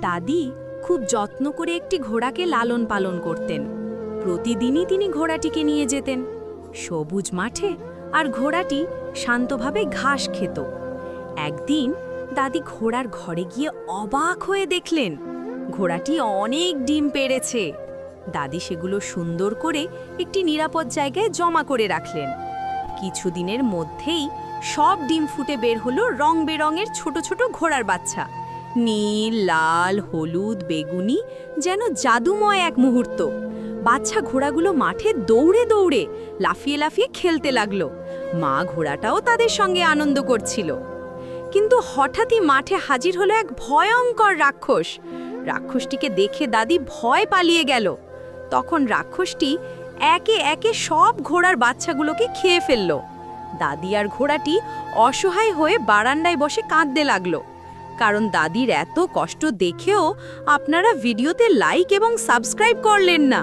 দাদি খুব যত্ন করে একটি ঘোড়াকে লালন পালন করতেন। প্রতিদিনই তিনি ঘোড়াটিকে নিয়ে যেতেন। সবুজ মাঠে আর ঘোড়াটি শান্তভাবে ঘাস খেত। একদিন দাদি ঘোড়ার ঘরে গিয়ে অবাক হয়ে দেখলেন, ঘোড়াটি অনেক ডিম পেড়েছে। দাদি সেগুলো সুন্দর করে একটি নিরাপদ জায়গায় জমা করে রাখলেন। কিছুদিনের মধ্যেই সব ডিম ফুটে বের হলো রং বেরঙের ছোট ছোট ঘোড়ার বাচ্চা। নীল, লাল, হলুদ, বেগুনি যেন জাদুময় এক মুহূর্ত। বাচ্চা ঘোড়াগুলো মাঠে দৌড়ে দৌড়ে লাফিয়ে লাফিয়ে খেলতে লাগল। মা ঘোড়াটাও তাদের সঙ্গে আনন্দ করছিল। কিন্তু হঠাৎই মাঠে হাজির হলো এক ভয়ঙ্কর রাক্ষস। রাক্ষসটিকে দেখে দাদি ভয় পালিয়ে গেল। তখন রাক্ষসটি একে একে সব ঘোড়ার বাচ্চাগুলোকে খেয়ে ফেলল। দাদি আর ঘোড়াটি অসহায় হয়ে বারান্দায় বসে কাঁদতে লাগল। কারণ দাদির এত কষ্ট দেখেও আপনারা ভিডিওতে লাইক এবং সাবস্ক্রাইব করলেন না।